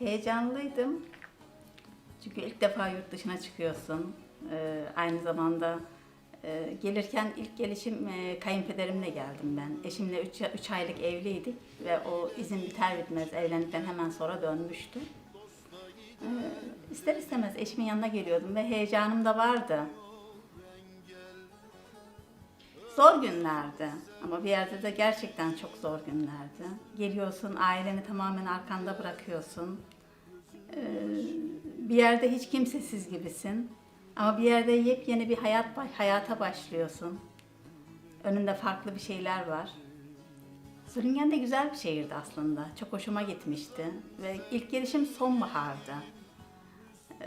Heyecanlıydım. Çünkü ilk defa yurt dışına çıkıyorsun. Ee, aynı zamanda e, gelirken ilk gelişim e, kayınpederimle geldim ben. Eşimle 3 aylık evliydik ve o izin biter bitmez evlendikten hemen sonra dönmüştü. Ee, ister istemez eşimin yanına geliyordum ve heyecanım da vardı. Zor günlerdi ama bir yerde de gerçekten çok zor günlerdi. Geliyorsun, aileni tamamen arkanda bırakıyorsun. Ee, bir yerde hiç kimsesiz gibisin. Ama bir yerde yepyeni bir hayat hayata başlıyorsun. Önünde farklı bir şeyler var. Züringen de güzel bir şehirdi aslında. Çok hoşuma gitmişti. Ve ilk gelişim sonbahardı. Ee,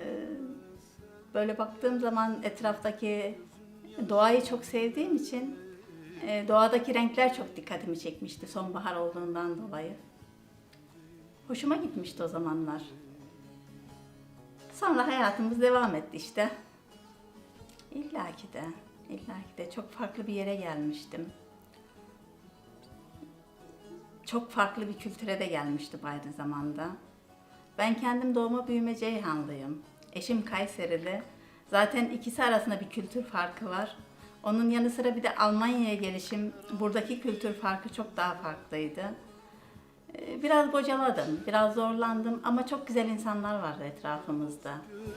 böyle baktığım zaman etraftaki doğayı çok sevdiğim için e, doğadaki renkler çok dikkatimi çekmişti sonbahar olduğundan dolayı. Hoşuma gitmişti o zamanlar. Sonra hayatımız devam etti işte. İlla ki de, illa ki de çok farklı bir yere gelmiştim. Çok farklı bir kültüre de gelmiştim aynı zamanda. Ben kendim doğma büyüme Ceyhanlıyım. Eşim Kayserili. Zaten ikisi arasında bir kültür farkı var. Onun yanı sıra bir de Almanya'ya gelişim, buradaki kültür farkı çok daha farklıydı. Ee, Biraz bocaladım, biraz zorlandım ama çok güzel insanlar vardı etrafımızda.